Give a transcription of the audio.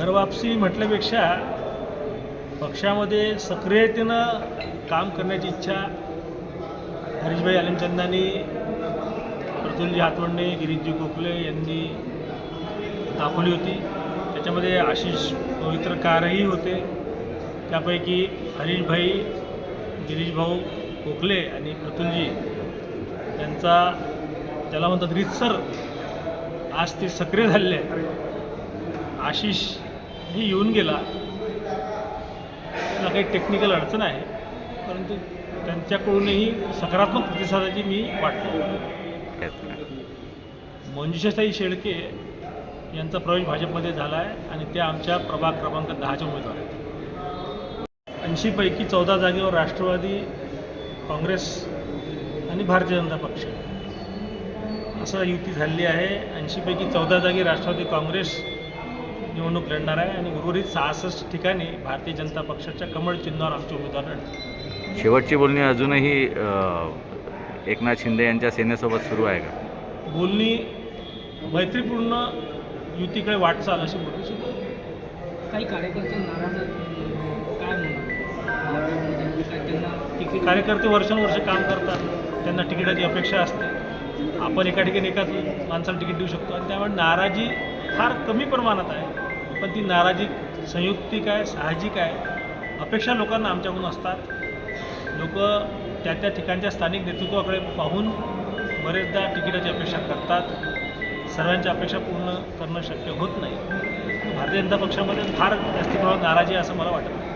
घरवापसी म्हटल्यापेक्षा पक्षामध्ये सक्रियतेनं काम करण्याची इच्छा हरीशभाई आलमचंदानी प्रतुलजी हातवंडे गिरीशजी गोखले यांनी दाखवली होती. त्याच्यामध्ये आशिष पवित्रकारही होते. त्यापैकी हरीशभाई गिरीशभाऊ गोखले आणि प्रतुलजी यांचा त्याला म्हणतात रितसर आज ते सक्रिय झालेले आहेत. आशिष ही येऊन गेला त्याला काही टेक्निकल अडचण आहे परंतु त्यांच्याकडूनही सकारात्मक प्रतिसादाची मी वाटतो मंजुषाताई शेळके यांचा प्रवेश भाजपमध्ये झाला आहे आणि त्या आमच्या प्रभाग क्रमांक दहाच्या उमेदवार आहेत. ऐंशीपैकी चौदा जागेवर राष्ट्रवादी काँग्रेस आणि भारतीय जनता पक्ष. असं युती झालेली आहे. ऐंशीपैकी चौदा जागी राष्ट्रवादी काँग्रेस निवडणूक लढणार आहे आणि उर्वरित सहासष्ट ठिकाणी भारतीय जनता पक्षाच्या कमळ चिन्हावर आमचे उमेदवार लढतील. शेवटची बोलणी अजूनही एकनाथ शिंदे यांच्या सेनेसोबत सुरू आहे का? बोलणी मैत्रीपूर्ण युतीकडे वाटचाल अशी बोलणी सुरू आहे. काही कार्यकर्ते नाराज काय कार्यकर्ते वर्षानुवर्ष काम करतात. त्यांना तिकिटाची अपेक्षा असते. आपण एका ठिकाणी एकाच माणसाला तिकीट देऊ शकतो. आणि त्यामुळे नाराजी फार कमी प्रमाणात आहे. पण ती नाराजी संयुक्तिक आहे साहजिक आहे अपेक्षा लोकांना आमच्याकडून असतात. लोक त्या त्या ठिकाणच्या स्थानिक नेतृत्वाकडे पाहून बरेचदा तिकिटाची अपेक्षा करतात. सर्वांच्या अपेक्षा पूर्ण करणं शक्य होत नाही. भारतीय जनता पक्षामध्ये फार जास्त प्रमाणात नाराजी आहे असं मला वाटत नाही.